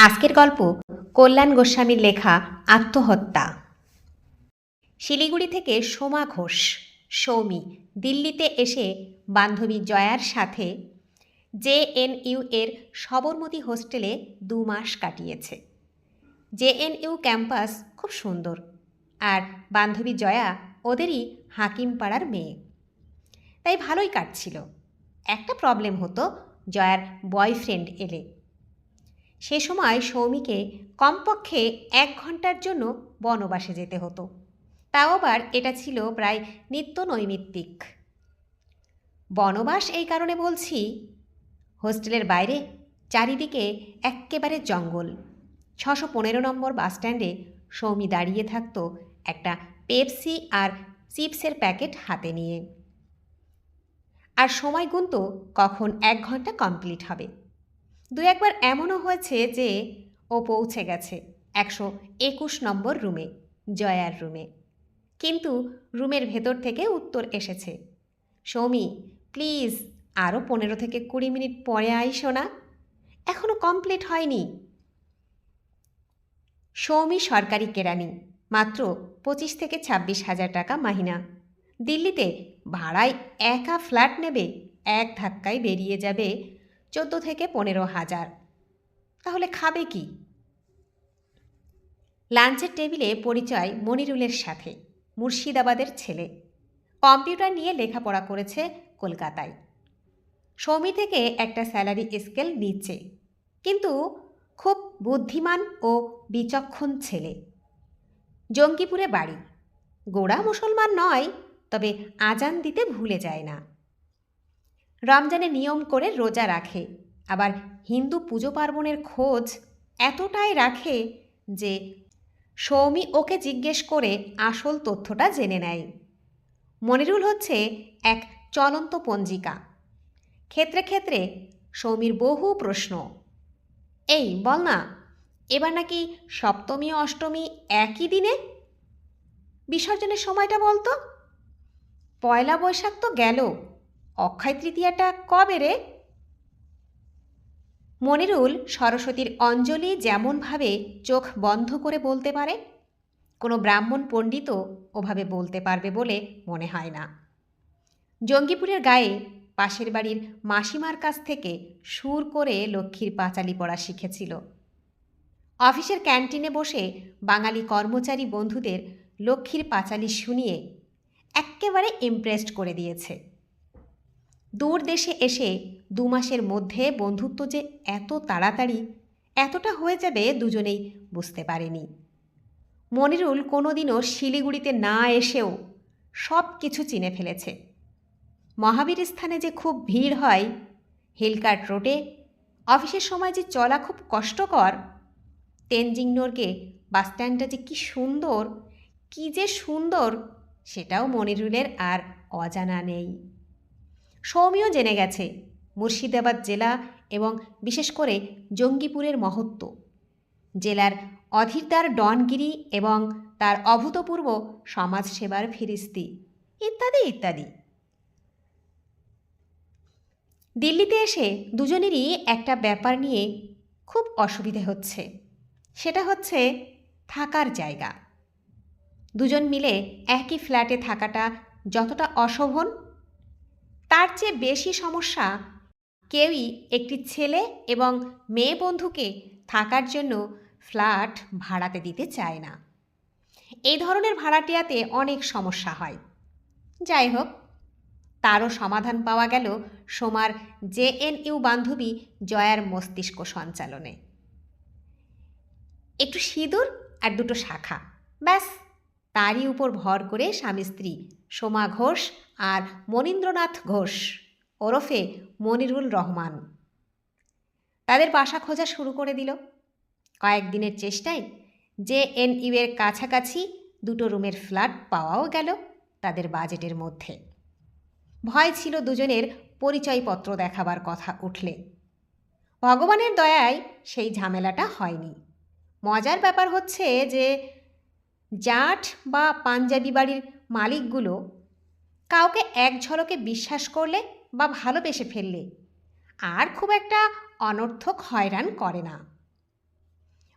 আজকের গল্প কল্যাণ গোস্বামীর লেখা আত্মহত্যা। শিলিগুড়ি থেকে সোমা ঘোষ, সৌমি, দিল্লিতে এসে বান্ধবী জয়ার সাথে জেএনইউ এর সবরমতী হোস্টেলে দু মাস কাটিয়েছে। জেএনইউ ক্যাম্পাস খুব সুন্দর আর বান্ধবী জয়া ওদেরই হাকিমপাড়ার মেয়ে। তাই ভালোই কাটছিল। একটা প্রবলেম হতো জয়ার বয়ফ্রেন্ড এলে। সে সময় সৌমিকে কমপক্ষে এক ঘণ্টার জন্য বনবাসে যেতে হতো। তাও আবার এটা ছিল প্রায় নিত্য নৈমিত্তিক বনবাস এই কারণে বলছি, হোস্টেলের বাইরে, চারিদিকে এক্কেবারে জঙ্গল। ছশো পনেরো নম্বর বাসস্ট্যান্ডে সৌমি দাঁড়িয়ে থাকত একটা পেপসি আর চিপসের প্যাকেট হাতে নিয়ে। আর সময় গুনত কখন এক ঘণ্টা কমপ্লিট হবে। দু একবার এমনও হয়েছে যে ও পৌঁছে গেছে একশো একুশ নম্বর রুমে, জয়ার রুমে। কিন্তু রুমের ভেতর থেকে উত্তর এসেছে, সৌমি, প্লিজ আরও পনেরো থেকে কুড়ি মিনিট পরে আইসো না। এখনও কমপ্লিট হয়নি। সৌমি সরকারি কেরানি, মাত্র পঁচিশ থেকে ছাব্বিশ হাজার টাকা মাহিনা। দিল্লিতে ভাড়ায় একা ফ্ল্যাট নেবে, এক ধাক্কায় বেরিয়ে যাবে চোদ্দ থেকে পনেরো হাজার। তাহলে খাবে কি? লাঞ্চের টেবিলে পরিচয় মনিরুলের সাথে, মুর্শিদাবাদের ছেলে। কম্পিউটার নিয়ে লেখাপড়া করেছে কলকাতায়। সৌমি থেকে একটা স্যালারি স্কেল নিচ্ছে, কিন্তু খুব বুদ্ধিমান ও বিচক্ষণ ছেলে। জঙ্গিপুরে বাড়ি। গোড়া মুসলমান নয়, তবে আজান দিতে ভুলে যায় না। রমজানে নিয়ম করে রোজা রাখে। আবার হিন্দু পুজো পার্বণের খোঁজ এতটাই রাখে যে সৌমি ওকে জিজ্ঞেস করে আসল তথ্যটা জেনে নেয়। মনিরুল হচ্ছে এক চলন্ত পঞ্জিকা। ক্ষেত্রে ক্ষেত্রে সৌমির বহু প্রশ্ন। এই, বল না, এবার নাকি সপ্তমী, অষ্টমী একই দিনে? বিসর্জনের সময়টা বলতো? পয়লা বৈশাখ তো গেল অক্ষয় তৃতীয়াটা কবে রে? মনিরুল সরস্বতীর অঞ্জলি যেমনভাবে চোখ বন্ধ করে বলতে পারে, কোনো ব্রাহ্মণ পণ্ডিতও ওভাবে বলতে পারবে বলে মনে হয় না। জঙ্গিপুরের গায়ে পাশের বাড়ির মাসিমার কাছ থেকে সুর করে লক্ষ্মীর পাঁচালি পড়া শিখেছিল। অফিসের ক্যান্টিনে বসে বাঙালি কর্মচারী বন্ধুদের লক্ষ্মীর পাঁচালি শুনিয়ে এক্কেবারে ইমপ্রেসড করে দিয়েছে। দূর দেশে এসে দু মাসের মধ্যে বন্ধুত্ব যে এত তাড়াতাড়ি, এতটা হয়ে যাবে দুজনেই বুঝতে পারেনি। মনিরুল কোনোদিনও শিলিগুড়িতে না এসেও সব কিছু চিনে ফেলেছে। মহাবীর স্থানে যে খুব ভিড় হয়, হিলকার্ট রোডে, অফিসের সময় যে চলা খুব কষ্টকর তেনজিং নোরগে বাসস্ট্যান্ডটা যে কি সুন্দর, কি যে সুন্দর, সেটাও মনিরুলের আর অজানা নেই। সৌমিও জেনে গেছে, মুর্শিদাবাদ জেলা এবং বিশেষ করে জঙ্গিপুরের মহত্ব। জেলার অধীরদার ডনগিরি এবং তার অভূতপূর্ব সমাজসেবার ফিরিস্তি, ইত্যাদি ইত্যাদি। দিল্লিতে এসে দুজনেরই একটা ব্যাপার নিয়ে খুব অসুবিধে হচ্ছে। সেটা হচ্ছে থাকার জায়গা। দুজন মিলে একই ফ্ল্যাটে থাকাটা যতটা অশোভন তার চেয়ে বেশি সমস্যা কেউই একটি ছেলে এবং মেয়ে বন্ধুকে থাকার জন্য ফ্ল্যাট ভাড়াতে দিতে চায় না। এই ধরনের ভাড়াটিয়াতে অনেক সমস্যা হয়। যাই হোক, তারও সমাধান পাওয়া গেল সোমার জেএনইউ বান্ধবী জয়ার মস্তিষ্ক সঞ্চালনে। একটু সিঁদুর আর দুটো শাখা, ব্যাস, তারই উপর ভর করে স্বামী স্ত্রী সোমা ঘোষ আর মনীন্দ্রনাথ ঘোষ, ওরফে মনিরুল রহমান। তাদের বাসা খোঁজা শুরু করে দিল। কয়েকদিনের চেষ্টায় যে এন এর কাছাকাছি দুটো রুমের ফ্ল্যাট পাওয়াও গেল তাদের বাজেটের মধ্যে। ভয় ছিল দুজনের পরিচয়পত্র দেখাবার কথা উঠলে। ভগবানের দয়ায় সেই ঝামেলাটা হয়নি। মজার ব্যাপার হচ্ছে যে জাট বা পাঞ্জাবি বাড়ির মালিকগুলো কাউকে এক ঝলকে বিশ্বাস করলে বা ভালোবেসে ফেললে, আর খুব একটা অনর্থক হয়রান করে না।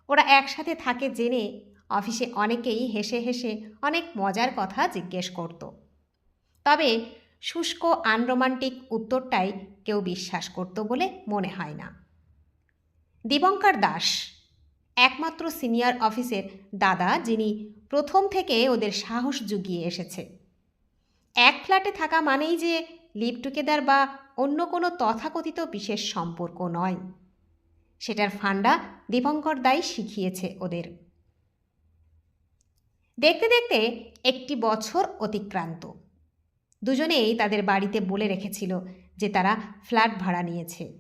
ওরা একসাথে থাকে জেনে অফিসে অনেকেই হেসে হেসে অনেক মজার কথা জিজ্ঞেস করত। তবে শুষ্ক, আনরোমান্টিক উত্তরটাই কেউ বিশ্বাস করত বলে মনে হয় না। দীপঙ্কর দাস, একমাত্র সিনিয়র অফিসের দাদা যিনি প্রথম থেকে ওদের সাহস জুগিয়ে এসেছে। এক ফ্ল্যাটে থাকা মানেই যে লিভ টুগেদার বা অন্য কোনো তথাকথিত বিশেষ সম্পর্ক নয়। সেটার ফান্ডা দীপঙ্কর দাই শিখিয়েছে ওদের। দেখতে দেখতে একটি বছর অতিক্রান্ত। দুজনেই তাদের বাড়িতে বলে রেখেছিল যে তারা ফ্ল্যাট ভাড়া নিয়েছে।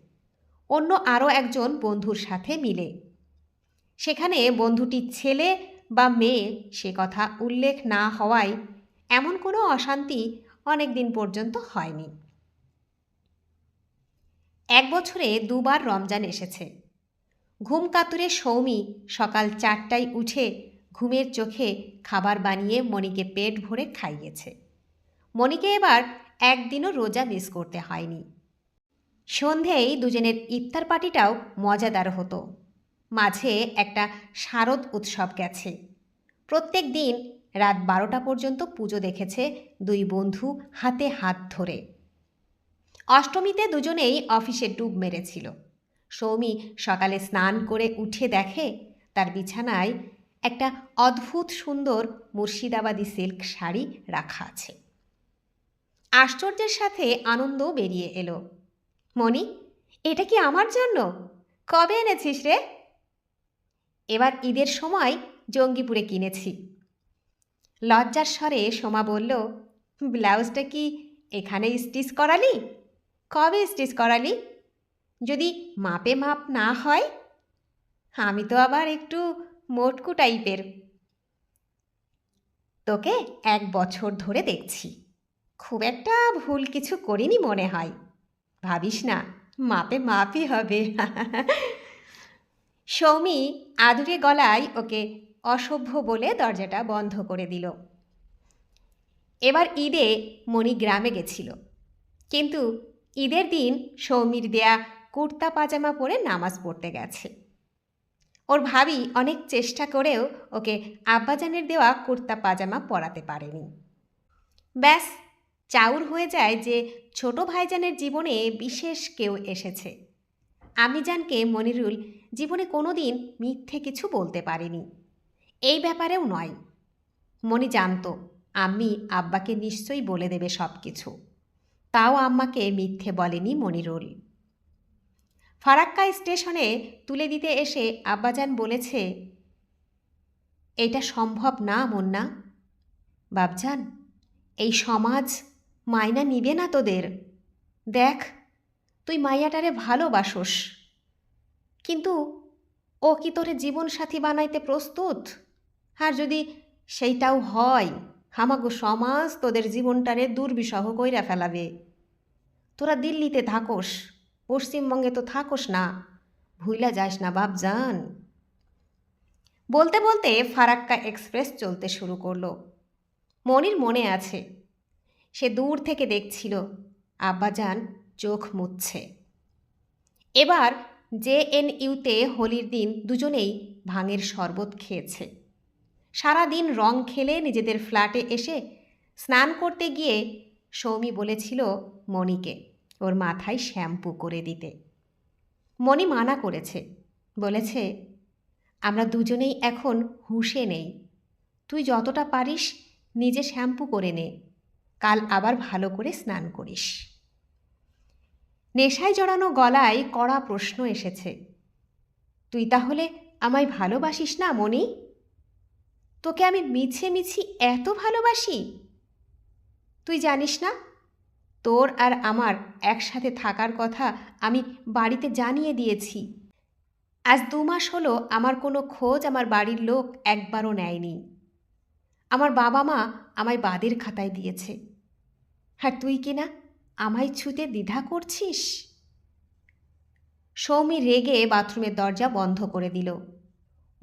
অন্য আরও একজন বন্ধুর সাথে মিলে। সেখানে বন্ধুটির ছেলে বা মেয়ে সে কথা উল্লেখ না হওয়ায় এমন কোনো অশান্তি অনেক দিন পর্যন্ত হয়নি। এক বছরে দুবার রমজান এসেছে। ঘুম কাতুরে সৌমি সকাল চারটায় উঠে ঘুমের চোখে খাবার বানিয়ে মণিকে পেট ভরে খাইয়েছে। মণিকে এবার একদিনও রোজা মিস করতে হয়নি। সন্ধেই দুজনের ইফতার পার্টিটাও মজাদার হতো। মাঝে একটা শারদ উৎসব গেছে। প্রত্যেক দিন রাত বারোটা পর্যন্ত পুজো দেখেছে দুই বন্ধু হাতে হাত ধরে। অষ্টমীতে দুজনেই অফিসে ডুব মেরেছিল। সৌমি সকালে স্নান করে উঠে দেখে তার বিছানায় একটা অদ্ভুত সুন্দর মুর্শিদাবাদী সিল্ক শাড়ি রাখা আছে। আশ্চর্যের সাথে আনন্দ বেরিয়ে এলো। মণি, এটা কি আমার জন্য? কবে এনেছিস রে? এবার ঈদের সময় জঙ্গিপুরে কিনেছি। লজ্জার স্বরে সোমা বলল, ব্লাউজটা কি এখানে স্টিচ করালি? কবে স্টিচ করালি? যদি মাপে মাপ না হয়? আমি তো আবার একটু মোটকু টাইপের। তোকে এক বছর ধরে দেখছি। খুব একটা ভুল কিছু করিনি মনে হয়। ভাবিস না, মাপে মাপই হবে। সৌমি আদুরে গলায় ওকে অসভ্য বলে দরজাটা বন্ধ করে দিল। এবার ঈদে মণি গ্রামে গেছিল। কিন্তু ঈদের দিন সৌমির দেয়া কুর্তা পাজামা পরে নামাজ পড়তে গেছে। ওর ভাবি অনেক চেষ্টা করেও ওকে আব্বাজানের দেওয়া কুর্তা পাজামা পরাতে পারেনি। ব্যাস, চাউর হয়ে যায় যে ছোট ভাইজানের জীবনে বিশেষ কেউ এসেছে। আমিজানকে মনিরুল জীবনে কোনো দিন মিথ্যে কিছু বলতে পারেনি। এই ব্যাপারেও নয়। মনি জানতো আম্মি আব্বাকে নিশ্চয়ই বলে দেবে সব কিছু তাও আম্মাকে মিথ্যে বলেনি মনিরুল। ফারাক্কা স্টেশনে তুলে দিতে এসে আব্বাজান বলেছে, এটা সম্ভব না মুন্না। বাবজান এই সমাজ মায়না নিবে না তোদের। দেখ, তুই মাইয়াটারে ভালোবাসোস। কিন্তু ও কি তোরে জীবনসাথী বানাইতে প্রস্তুত? আর যদি সেইটাও হয় হামাগো সমাজ তোদের জীবনটারে দুর্বিষহ কইরা ফেলাবে। তোরা দিল্লিতে থাকোস, পশ্চিমবঙ্গে তো থাকোস না, ভুইলা যাস না বাপজান। বলতে বলতে ফারাক্কা এক্সপ্রেস চলতে শুরু করল। মনির মনে আছে, সে দূর থেকে দেখছিল, আব্বাজান চোখ মুচ্ছে এবার জে এন ইউতে হোলির দিন দুজনেই ভাঙের শরবত খেয়েছে। সারা দিন রং খেলে নিজেদের ফ্ল্যাটে এসে স্নান করতে গিয়ে সৌমি বলেছিল মণিকে, ওর মাথায় শ্যাম্পু করে দিতে। মণি মানা করেছে, বলেছে, আমরা দুজনেই এখন হুঁশে নেই। তুই যতটা পারিস নিজে শ্যাম্পু করে নে, কাল আবার ভালো করে স্নান করিস। নেশায় জড়ানো গলায় কড়া প্রশ্ন এসেছে, তুই তাহলে আমায় ভালোবাসিস না মনি তোকে আমি মিছে মিছি এত ভালোবাসি? তুই জানিস না? তোর আর আমার একসাথে থাকার কথা আমি বাড়িতে জানিয়ে দিয়েছি। আজ দু মাস হলো আমার কোনো খোঁজ আমার বাড়ির লোক একবারও নেয়নি। আমার বাবা মা আমায় বাদের খাতায় দিয়েছে। আর তুই কি না আমায় ছুতে দ্বিধা করছিস? সৌমি রেগে বাথরুমের দরজা বন্ধ করে দিল।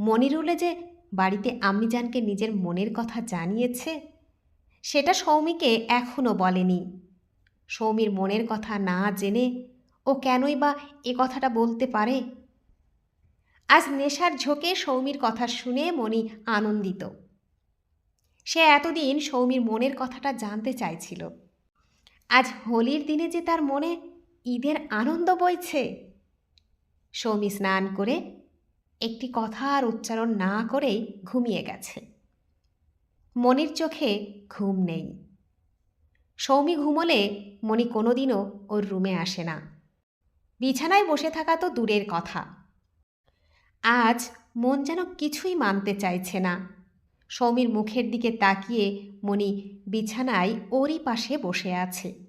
মনিরুলে যে বাড়িতে আম্মিজানকে নিজের মনের কথা জানিয়েছে? সেটা সৌমিকে এখনও বলেনি। সৌমির মনের কথা না জেনে ও কেনই বা এ কথাটা বলতে পারে? আজ নেশার ঝোঁকে সৌমির কথা শুনে মণি আনন্দিত। সে এতদিন সৌমির মনের কথাটা জানতে চাইছিল। আজ হোলির দিনে যে তার মনে ঈদের আনন্দ বইছে। সৌমি স্নান করে একটি কথা আর উচ্চারণ না করেই ঘুমিয়ে গেছে। মনির চোখে ঘুম নেই। সৌমি ঘুমলে মণি কোনোদিনও ওর রুমে আসে না। বিছানায় বসে থাকা তো দূরের কথা। আজ মন যেন কিছুই মানতে চাইছে না। সৌমির মুখের দিকে তাকিয়ে মণি বিছানায় ওরই পাশে বসে আছে।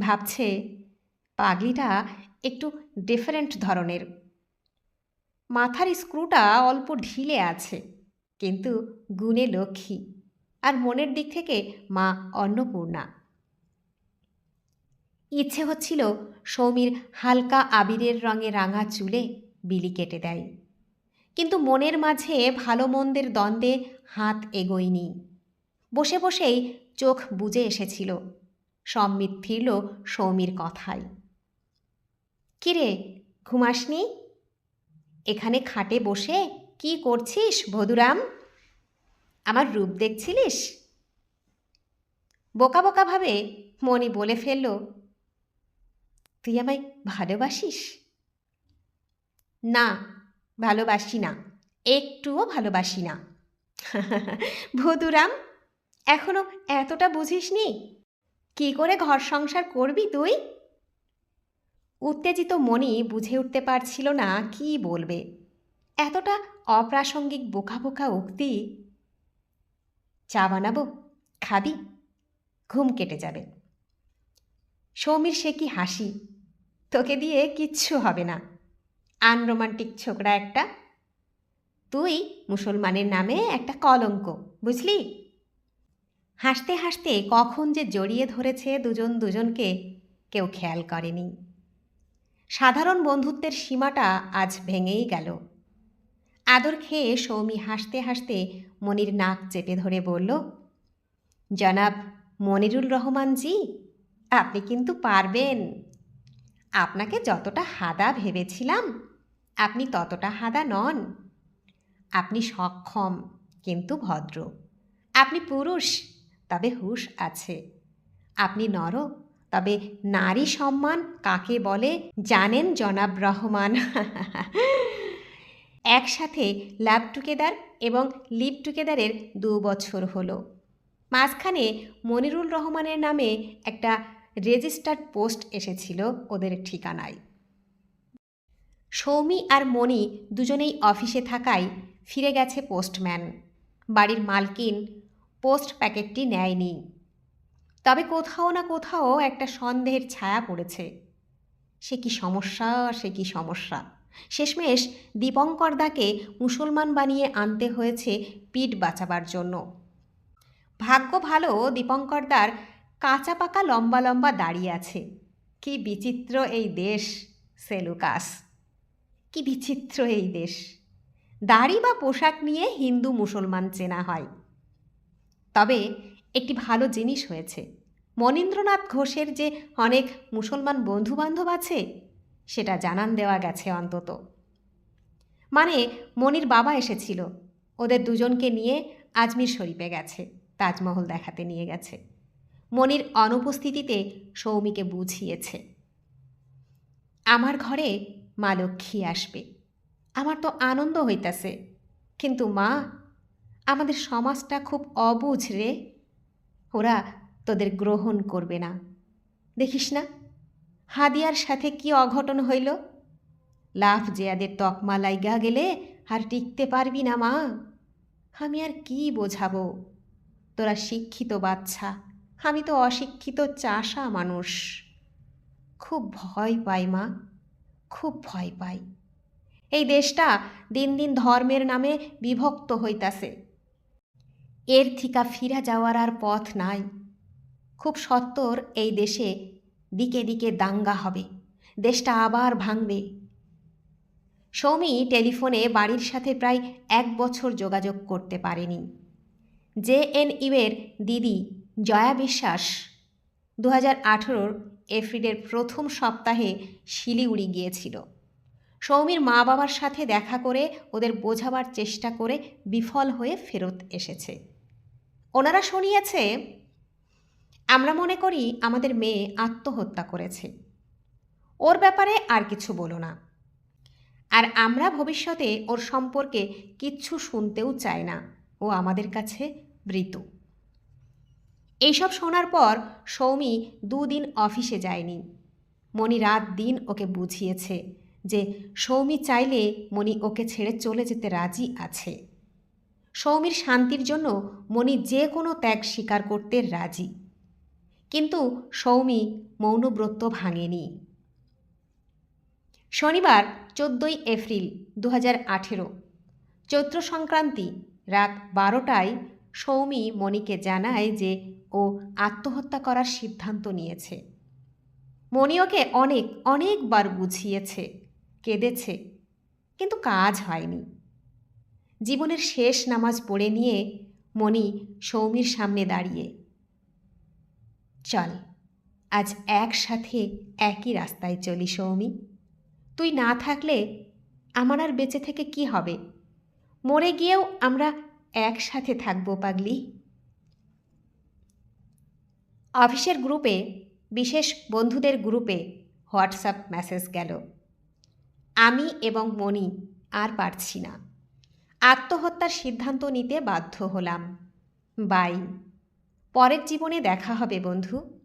ভাবছে, পাগলিটা একটু ডিফারেন্ট ধরনের। মাথার স্ক্রুটা অল্প ঢিলে আছে, কিন্তু গুণে লক্ষ্মী। আর মনের দিক থেকে মা অন্নপূর্ণা। ইচ্ছে হচ্ছিল সৌমির হালকা আবিরের রঙে রাঙা চুলে বিলি কেটে দেয়। কিন্তু মনের মাঝে ভালো মন্দের দ্বন্দ্বে হাত এগোয়নি। বসে বসেই চোখ বুজে এসেছিল। সম্মিত ফিরল সৌমির কথায়। কিরে, ঘুমাসনি? এখানে খাটে বসে কি করছিস ভদুরাম আমার রূপ দেখছিলিস? বোকা বোকাভাবে মণি বলে ফেলল, তুই আমায় ভালোবাসিস? না, ভালোবাসি না, একটুও ভালোবাসি না। ভদুরাম এখনও এতটা বুঝিসনি? কি করে ঘর সংসার করবি তুই? উত্তেজিত মনি বুঝে উঠতে পারছিল না কি বলবে। এতটা অপ্রাসঙ্গিক বোকা বোকা উক্তি। চা বানাবো? খাবি? ঘুম কেটে যাবে। সৌমির সে কি হাসি? তোকে দিয়ে কিচ্ছু হবে না। আনরোমান্টিক ছোকরা একটা। তুই মুসলমানের নামে একটা কলঙ্ক, বুঝলি? হাসতে হাসতে কখন যে জড়িয়ে ধরেছে দুজন দুজনকে কেউ খেয়াল করেনি। সাধারণ বন্ধুত্বের সীমাটা আজ ভেঙেই গেল। আদর খেয়ে সৌমি হাসতে হাসতে মনির নাক চেপে ধরে বলল, জনাব মনিরুল রহমান জি, আপনি কিন্তু পারবেন। আপনাকে যতটা হাদা ভেবেছিলাম, আপনি ততটা হাদা নন। আপনি সক্ষম, কিন্তু ভদ্র। আপনি পুরুষ, তবে হুশ আছে। আপনি নর তবে নারী সম্মান কাকে বলে জানেন জনাব রহমান। একসাথে ল্যাব টুগেদার এবং লিভ টুগেদারের দু বছর হলো। মাঝখানে মনিরুল রহমানের নামে একটা রেজিস্টার্ড পোস্ট এসেছিল ওদের ঠিকানায়। সৌমি আর মণি দুজনেই অফিসে থাকায় ফিরে গেছে পোস্টম্যান। বাড়ির মালকিন পোস্ট প্যাকেটটি নেয়নি। তবে কোথাও না কোথাও একটা সন্দেহের ছায়া পড়েছে। সে কি সমস্যা, সে কি সমস্যা? শেষমেশ দীপঙ্করদাকে মুসলমান বানিয়ে আনতে হয়েছে পিঠ বাঁচাবার জন্য। ভাগ্য ভালো দীপঙ্করদার কাঁচা পাকা লম্বা লম্বা দাঁড়িয়ে আছে। কি বিচিত্র এই দেশ সেলুকাস কি বিচিত্র এই দেশ। দাড়ি বা পোশাক নিয়ে হিন্দু মুসলমান চেনা হয়। তবে একটি ভালো জিনিস হয়েছে। মনীন্দ্রনাথ ঘোষের যে অনেক মুসলমান বন্ধুবান্ধব আছে, সেটা জানান দেওয়া গেছে অন্তত। মানে মনির বাবা এসেছিল। ওদের দুজনকে নিয়ে আজমির শরীফে গেছে, তাজমহল দেখাতে নিয়ে গেছে। মনির অনুপস্থিতিতে সৌমিকে বুঝিয়েছে। আমার ঘরে মা লক্ষ্মী আসবে। আমার তো আনন্দ হইতাছে। কিন্তু মা, আমাদের সমাজটা খুব অবুঝ রে। ওরা তোদের গ্রহণ করবে না। দেখিস না, হাদিয়ার সাথে কি অঘটন হইল? লাফ জেয়াদের তকমা লাইগা গেলে আর টিকতে পারবি না মা। আমি আর কি বোঝাবো? তোরা শিক্ষিত বাচ্চা, আমি তো অশিক্ষিত চাষা মানুষ। খুব ভয় পাই মা, খুব ভয় পাই। এই দেশটা দিন দিন ধর্মের নামে বিভক্ত হইতাছে। এর থিকা ফিরা যাওয়ার আর পথ নাই। খুব সত্তর এই দেশে দিকে দিকে দাঙ্গা হবে। দেশটা আবার ভাঙবে। সৌমি টেলিফোনে বাড়ির সাথে প্রায় এক বছর যোগাযোগ করতে পারেনি। জে এন ইউয়ের দিদি জয়া বিশ্বাস দু হাজার আঠেরোর এপ্রিলের প্রথম সপ্তাহে শিলিগুড়ি গিয়েছিল। সৌমির মা বাবার সাথে দেখা করে ওদের বোঝাবার চেষ্টা করে বিফল হয়ে ফেরত এসেছে। ওনারা শুনিয়েছে, আমরা মনে করি আমাদের মেয়ে আত্মহত্যা করেছে। ওর ব্যাপারে আর কিছু বলো না। আর আমরা ভবিষ্যতে ওর সম্পর্কে কিচ্ছু শুনতেও চাই না। ও আমাদের কাছে মৃত। এইসব শোনার পর সৌমি দুদিন অফিসে যায়নি। মণি রাত দিন ওকে বুঝিয়েছে যে সৌমি চাইলে মণি ওকে ছেড়ে চলে যেতে রাজি আছে। সৌমির শান্তির জন্য মণি যে কোনো ত্যাগ স্বীকার করতে রাজি। কিন্তু সৌমি মৌনব্রত ভাঙেনি। শনিবার চোদ্দোই এপ্রিল দু আঠেরো, চৈত্র সংক্রান্তি রাত বারোটায় সৌমি মণিকে জানায় যে ও আত্মহত্যা করার সিদ্ধান্ত নিয়েছে। মণি ওকে অনেক, অনেকবার বুঝিয়েছে, কেঁদেছে, কিন্তু কাজ হয়নি। জীবনের শেষ নামাজ পড়ে নিয়ে মণি সৌমির সামনে দাঁড়িয়ে। চল, আজ একসাথে একই রাস্তায় চলি সৌমি। তুই না থাকলে আমার আর বেঁচে থেকে কি হবে? মরে গিয়েও আমরা একসাথে থাকব পাগলি। অফিসের গ্রুপে, বিশেষ বন্ধুদের গ্রুপে হোয়াটসঅ্যাপ মেসেজ গেল। আমি এবং মণি আর পারছি না। আত্মহত্যার সিদ্ধান্ত নিতে বাধ্য হলাম। বাই। পরের জীবনে দেখা হবে, বন্ধু।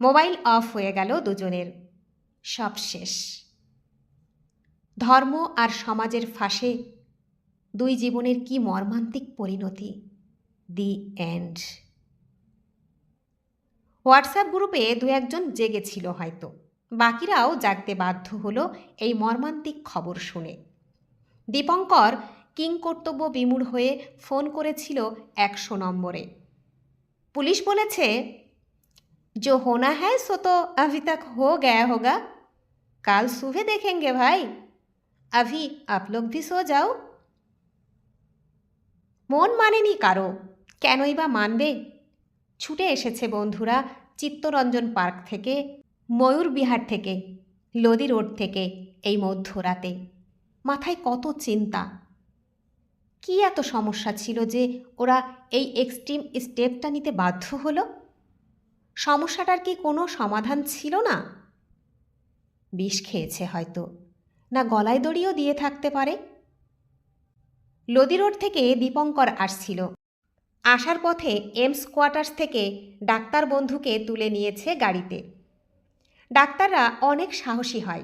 মোবাইল অফ হয়ে গেল দুজনের। সব শেষ। ধর্ম আর সমাজের ফাঁসে দুই জীবনের কি মর্মান্তিক পরিণতি? The end. হোয়াটসঅ্যাপ গ্রুপে দু একজন জেগেছিল হয়তো। বাকিরাও জাগতে বাধ্য হলো এই মর্মান্তিক খবর শুনে। দীপঙ্কর কিং কর্তব্য বিমূঢ় হয়ে ফোন করেছিল একশো নম্বরে পুলিশ বলেছে जो होना है सो तो अभी तक हो गया होगा काल सुबह देखेंगे भाई अभी आप लोग भी सो जाओ মন মানেনি কারো কেনই বা মানবে ছুটে এসেছে বন্ধুরা চিত্তরঞ্জন পার্ক থেকে ময়ূর বিহার থেকে লোদি রোড থেকে এই মধ্যরাতে মাথায় কত চিন্তা। কি এত সমস্যা ছিল যে ওরা এই এক্সট্রিম স্টেপটা নিতে বাধ্য হলো? সমস্যাটার কি কোনো সমাধান ছিল না? বিষ খেয়েছে হয়তো। না গলায় দড়িও দিয়ে থাকতে পারে। লোদি রোড থেকে দীপঙ্কর আসছিল। আসার পথে এমস কোয়ার্টার্স থেকে ডাক্তার বন্ধুকে তুলে নিয়েছে গাড়িতে। ডাক্তাররা অনেক সাহসী হয়।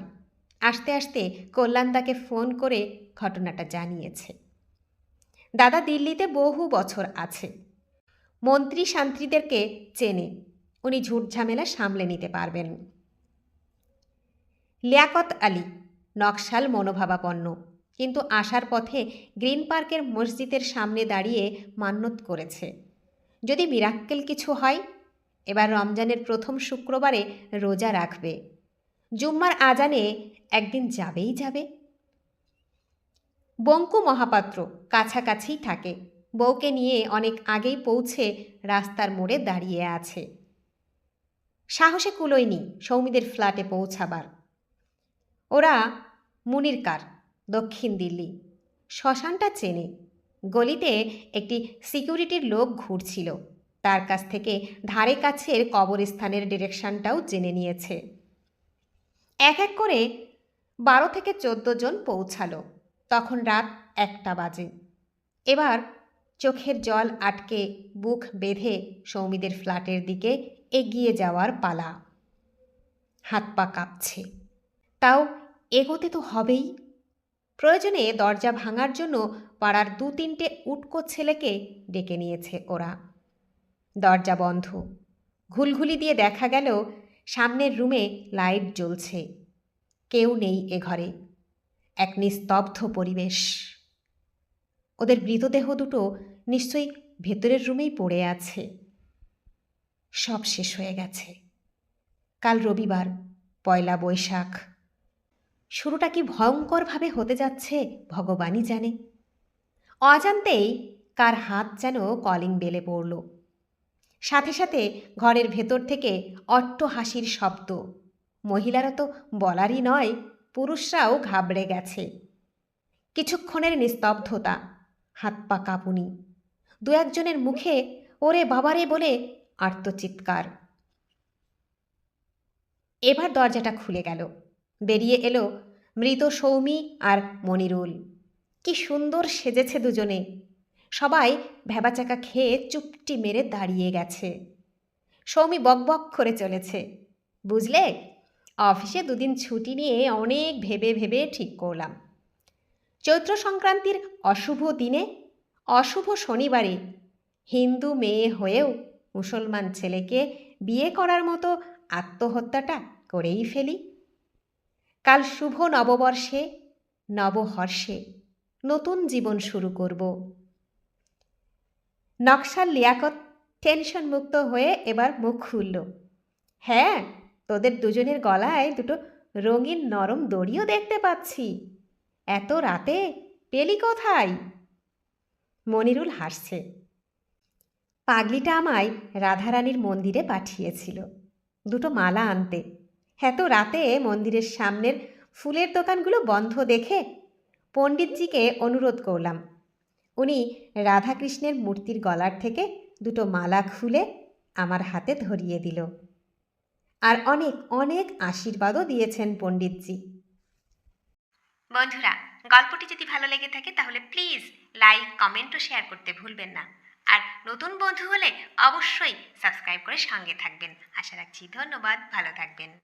আসতে আসতে কল্যাণদাকে ফোন করে ঘটনাটা জানিয়েছে। দাদা দিল্লিতে বহু বছর আছে। মন্ত্রী শান্ত্রীদেরকে চেনে। উনি ঝুট ঝামেলা সামলে নিতে পারবেন। লিয়াকত আলী, নকশাল মনোভাবাপন্ন, কিন্তু আসার পথে গ্রিন পার্কের মসজিদের সামনে দাঁড়িয়ে মান্যত করেছে। যদি মিরাক্কেল কিছু হয়, এবার রমজানের প্রথম শুক্রবারে রোজা রাখবে। জুম্মার আজানে একদিন যাবেই যাবে। বঙ্কু মহাপাত্র কাছাকাছিই থাকে। বউকে নিয়ে অনেক আগেই পৌঁছে রাস্তার মোড়ে দাঁড়িয়ে আছে। সাহসে কুলোয়নি সৌমিদের ফ্ল্যাটে পৌঁছাবার। ওরা মুনির কার দক্ষিণ দিল্লি। শ্মশানটা চেনে। গলিতে একটি সিকিউরিটির লোক ঘুরছিল। তার কাছ থেকে ধারে কাছের কবরস্থানের ডিরেকশনটাও জেনে নিয়েছে। এক এক করে বারো থেকে চোদ্দ জন পৌঁছালো। তখন রাত একটা বাজে। এবার চোখের জল আটকে বুক বেঁধে সৌমিদের ফ্ল্যাটের দিকে এগিয়ে যাওয়ার পালা। হাত পা কাঁপছে। তাও এগোতে তো হবেই। প্রয়োজনে দরজা ভাঙার জন্য পাড়ার দু তিনটে উটকো ছেলেকে ডেকে নিয়েছে ওরা। দরজা বন্ধ। ঘুলঘুলি দিয়ে দেখা গেল সামনের রুমে লাইট জ্বলছে। কেউ নেই এ ঘরে। এক নিস্তব্ধ পরিবেশ। ওদের মৃতদেহ দুটো নিশ্চয়ই ভেতরের রুমেই পড়ে আছে। সব শেষ হয়ে গেছে। কাল রবিবার, পয়লা বৈশাখ। শুরুটা কি ভয়ঙ্করভাবে হতে যাচ্ছে, ভগবানই জানে। অজান্তেই কার হাত যেন কলিং বেলে পড়ল। সাথে সাথে ঘরের ভেতর থেকে অট্ট হাসির শব্দ। মহিলারা তো বলারই নয়, পুরুষরাও ঘাবড়ে গেছে। কিছুক্ষণের নিস্তব্ধতা, হাত পা কাঁপুনি। দু একজনের মুখে ওরে বাবারে বলে আর্তচিৎকার। এবার দরজাটা খুলে গেল। বেরিয়ে এলো মৃত সৌমি আর মনিরুল। কি সুন্দর সেজেছে দুজনে। সবাই ভেবাচাকা খেয়ে চুপটি মেরে দাঁড়িয়ে গেছে। সৌমি বকবক করে চলেছে। বুঝলে, অফিসে দুদিন ছুটি নিয়ে অনেক ভেবে ভেবে ঠিক করলাম। চৈত্র সংক্রান্তির অশুভ দিনে, অশুভ শনিবারে হিন্দু মেয়ে হয়েও মুসলমান ছেলেকে বিয়ে করার মতো আত্মহত্যাটা করেই ফেলি। কাল শুভ নববর্ষে, নবহর্ষে নতুন জীবন শুরু করব। নকশাল লিয়াকত টেনশন মুক্ত হয়ে এবার মুখ খুলল। হ্যাঁ তোদের দুজনের গলায় দুটো রঙিন নরম দড়িও দেখতে পাচ্ছি। এত রাতে পেলি কোথায়? মনিরুল হাসছে। পাগলিটা আমায় রাধারানীর মন্দিরে পাঠিয়েছিল। দুটো মালা আনতে। এত রাতে মন্দিরের সামনের ফুলের দোকানগুলো বন্ধ দেখে পণ্ডিতজিকে অনুরোধ করলাম। উনি রাধাকৃষ্ণের মূর্তির গলার থেকে দুটো মালা খুলে আমার হাতে ধরিয়ে দিল। আর অনেক অনেক আশীর্বাদও দিয়েছেন পণ্ডিতজি। বন্ধুরা, গল্পটি যদি ভালো লেগে থাকে তাহলে প্লিজ লাইক, কমেন্ট ও শেয়ার করতে ভুলবেন না। আর নতুন বন্ধু হলে অবশ্যই সাবস্ক্রাইব করে সঙ্গে থাকবেন। আশা রাখছি ধন্যবাদ, ভালো থাকবেন।